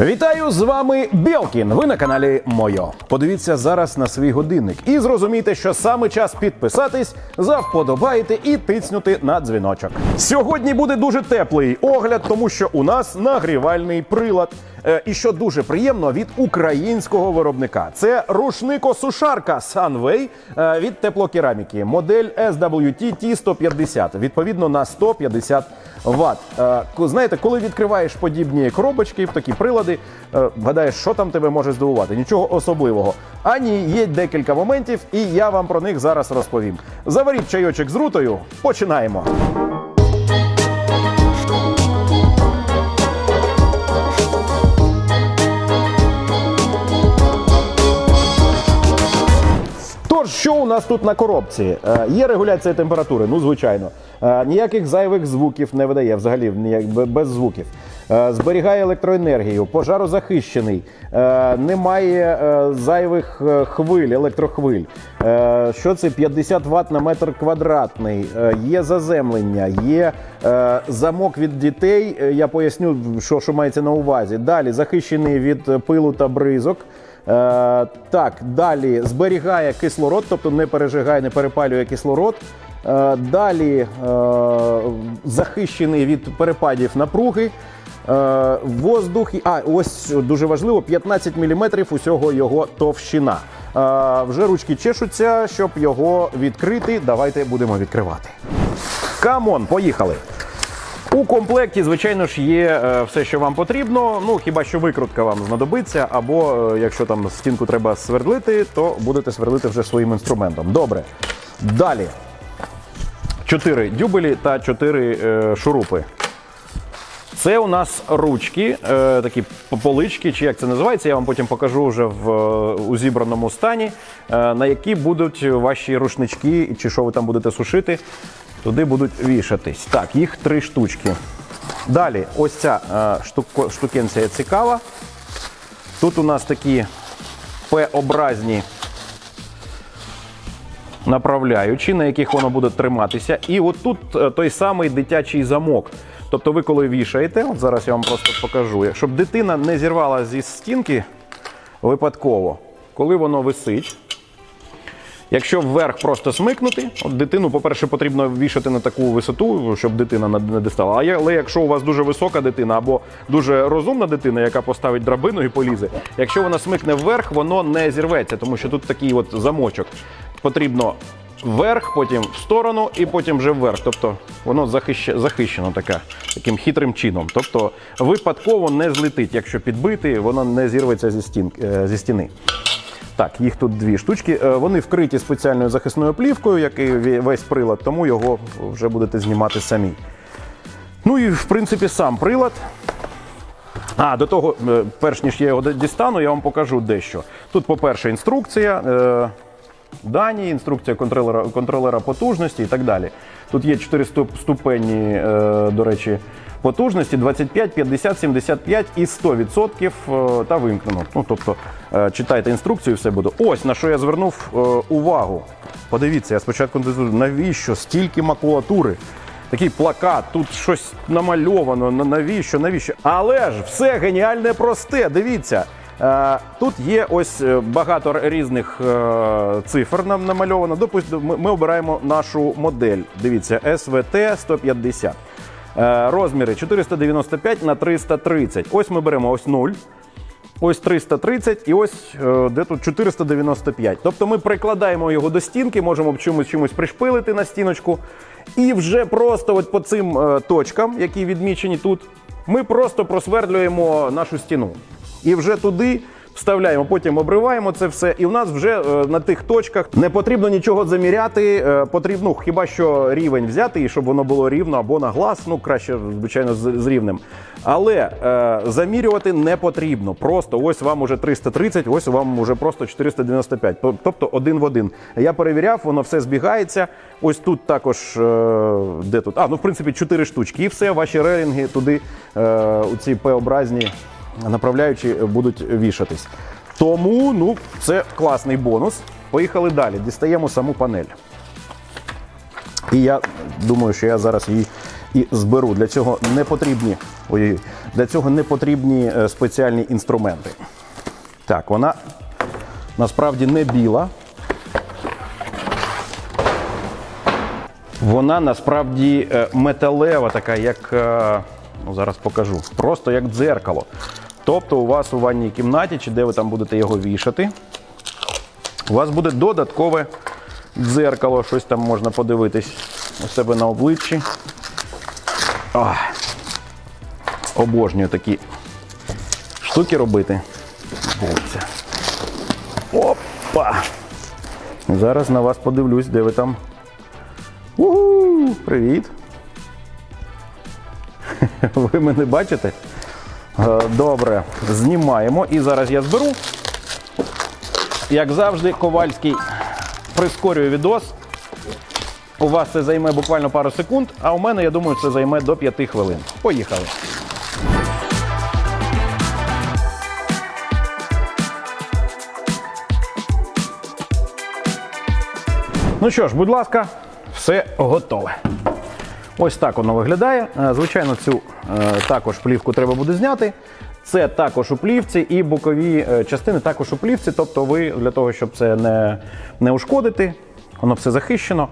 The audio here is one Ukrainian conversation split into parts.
Вітаю з вами Білкін. Ви на каналі Мойо. Подивіться зараз на свій годинник і зрозумійте, що саме час підписатись, завподобаєте і тицнути на дзвіночок. Сьогодні буде дуже теплий огляд, тому що у нас нагрівальний прилад. Е, І що дуже приємно від українського виробника. Це рушникосушарка Sunway е, від теплокераміки. Модель SWT T150, відповідно на 150 Вт. Е, Знаєте, коли відкриваєш подібні коробочки, такі прилади, гадаєш, що там тебе може здивувати? Нічого особливого. А ні, є декілька моментів, і я вам про них зараз розповім. Заваріть чайочок з рутою. Починаємо. Що у нас тут на коробці? Е, є регуляція температури, ну звичайно. Е, ніяких зайвих звуків не видає, взагалі ніяк, без звуків. Е, зберігає електроенергію, пожарозахищений, е, немає е, зайвих е, хвиль, електрохвиль. Е, що це 50 Вт на метр квадратний, е, є заземлення, є е, замок від дітей. Е, Я поясню, що, що мається на увазі. Далі захищений від е, пилу та бризок. Е, так, далі зберігає кислород, тобто не пережигає, не перепалює кислород. Е, далі е, захищений від перепадів напруги. Воздух, а ось дуже важливо, 15 мм усього його товщина. Вже ручки чешуться, щоб його відкрити. Давайте будемо відкривати. Камон, поїхали. У комплекті, звичайно ж, є е, все, що вам потрібно. Ну хіба що викрутка вам знадобиться, або е, якщо там стінку треба свердлити, то будете свердлити вже своїм інструментом. Добре. Далі. Чотири дюбелі та чотири е, шурупи. Це у нас ручки, е, такі полички, чи як це називається, я вам потім покажу вже в, е, у зібраному стані, е, на які будуть ваші рушнички, чи що ви там будете сушити, туди будуть вішатись. Так, їх три штучки. Далі, ось ця е, штукенція цікава. Тут у нас такі П-образні направляючі, на яких воно буде триматися. І от тут е, той самий дитячий замок. Тобто, ви коли вішаєте, от зараз я вам просто покажу, щоб дитина не зірвала зі стінки випадково, коли воно висить. Якщо вверх просто смикнути, от дитину, по-перше, потрібно вішати на таку висоту, щоб дитина не- дістала. Але якщо у вас дуже висока дитина або дуже розумна дитина, яка поставить драбину і полізе, якщо вона смикне вверх, воно не зірветься, тому що тут такий от замочок. Потрібно вверх, потім в сторону і потім вже вверх. Тобто воно захище- захищено таке, таким хитрим чином. Тобто випадково не злетить. Якщо підбити, воно не зірветься зі, стін, е, зі стіни. Так, їх тут дві штучки. Е, Вони вкриті спеціальною захисною плівкою, як і весь прилад, тому його вже будете знімати самі. Ну і в принципі сам прилад. А, до того, е, перш ніж я його дістану, я вам покажу дещо. Тут, по-перше, інструкція. е, Дані, інструкція контролера, контролера потужності і так далі. Тут є 4 ступені, до речі, потужності 25, 50, 75 і 100% е, та вимкнено. Ну, тобто, е, читайте інструкцію, все буде. Ось на що я звернув е, увагу. Подивіться, я спочатку навіщо стільки макулатури? Такий плакат, тут щось намальовано, навіщо, навіщо. Але ж все геніальне просте. Дивіться. Тут є ось багато різних цифр нам намальовано. Допустимо, ми, обираємо нашу модель. Дивіться, SVT 150. Е, Розміри 495 на 330. Ось ми беремо ось 0. Ось 330 і ось е, де тут 495. Тобто ми прикладаємо його до стінки, можемо чимось чимось пришпилити на стіночку. І вже просто от по цим е, точкам, які відмічені тут, ми просто просвердлюємо нашу стіну. І вже туди вставляємо, потім обриваємо це все. І в нас вже е, на тих точках не потрібно нічого заміряти. е, потрібно ну, хіба що рівень взяти, і щоб воно було рівно або на глаз, ну краще, звичайно, з, рівнем. Але е, замірювати не потрібно. Просто ось вам уже 330, ось вам уже просто 495. Тобто один в один. Я перевіряв, воно все збігається. Ось тут також де тут? А, ну в принципі, 4 штучки. І все, ваші релінги туди у ці П-образні направляючі будуть вішатись. Тому ну, це класний бонус. Поїхали далі. Дістаємо саму панель. І я думаю, що я зараз її і зберу. Для цього не потрібні, ой, для цього не потрібні е, спеціальні інструменти. Так, вона насправді не біла. Вона насправді е, металева, така, як е, ну, зараз покажу. Просто як дзеркало. Тобто, у вас у ванній кімнаті, чи де ви там будете його вішати, у вас буде додаткове дзеркало, щось там можна подивитись у себе на обличчі. Ах, обожнюю такі штуки робити. Опа! Зараз на вас подивлюсь, де ви там. Угу, привіт. Ви мене бачите? Е, Добре, знімаємо. І зараз я зберу. Як завжди, Ковальський прискорює відос. У вас це займе буквально пару секунд, а у мене, я думаю, це займе до 5 хвилин. Поїхали. Ну що ж, будь ласка, все готове. Ось так воно виглядає. Е, Звичайно, цю е, також плівку треба буде зняти. Це також у плівці, і бокові е, частини також у плівці. Тобто, ви для того, щоб це не, не ушкодити, воно все захищено,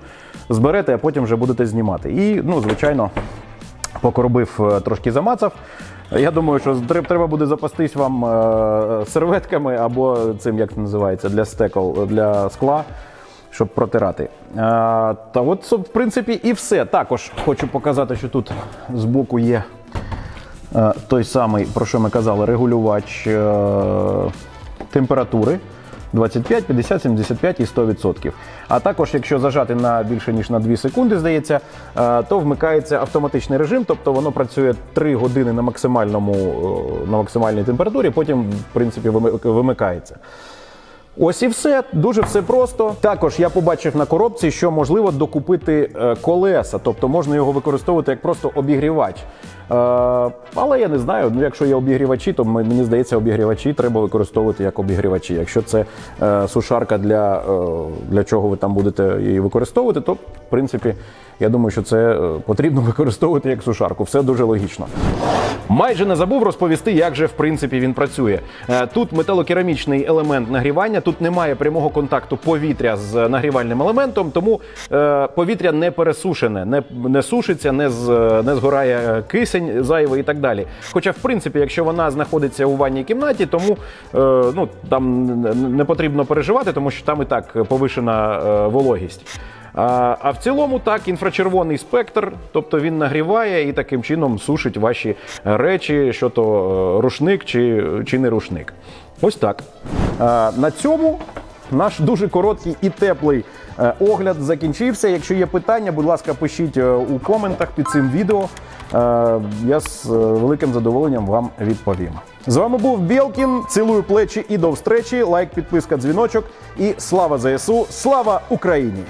зберете, а потім вже будете знімати. І, ну, звичайно, покоробив, трошки замацав. Я думаю, що треба буде запастись вам серветками або цим, як це називається, для стекол, для скла, щоб протирати. Е, Та от, в принципі, і все. Також хочу показати, що тут збоку є е, той самий, про що ми казали, регулювач е, температури. 25, 50, 75 і 100%. А також, якщо зажати на більше ніж на 2 секунди, здається, то вмикається автоматичний режим, тобто воно працює 3 години на максимальному на максимальній температурі, потім, в принципі, вимикається. Ось і все, дуже все просто. Також я побачив на коробці, що можливо докупити е, колеса, тобто можна його використовувати як просто обігрівач. Е, але я не знаю, ну якщо є обігрівачі, то мені здається, обігрівачі треба використовувати як обігрівачі. Якщо це е, сушарка для, для чого ви там будете її використовувати, то в принципі я думаю, що це е, потрібно використовувати як сушарку. Все дуже логічно. Майже не забув розповісти, як же в принципі він працює. Е, Тут металокерамічний елемент нагрівання, тут немає прямого контакту повітря з нагрівальним елементом, тому е, повітря не пересушене, не, не сушиться, не, з, не згорає кисень зайвий і так далі. Хоча, в принципі, якщо вона знаходиться у ванній кімнаті, тому ну, там не потрібно переживати, тому що там і так повишена вологість. А, в цілому так, інфрачервоний спектр, тобто він нагріває і таким чином сушить ваші речі, що то е, рушник чи, чи не рушник. Ось так. На цьому наш дуже короткий і теплий е, огляд закінчився. Якщо є питання, будь ласка, пишіть е, у коментах під цим відео. Е, Я з е, великим задоволенням вам відповім. З вами був Білкін. Цілую плечі і до встречі. Лайк, підписка, дзвіночок. І слава ЗСУ! Слава Україні!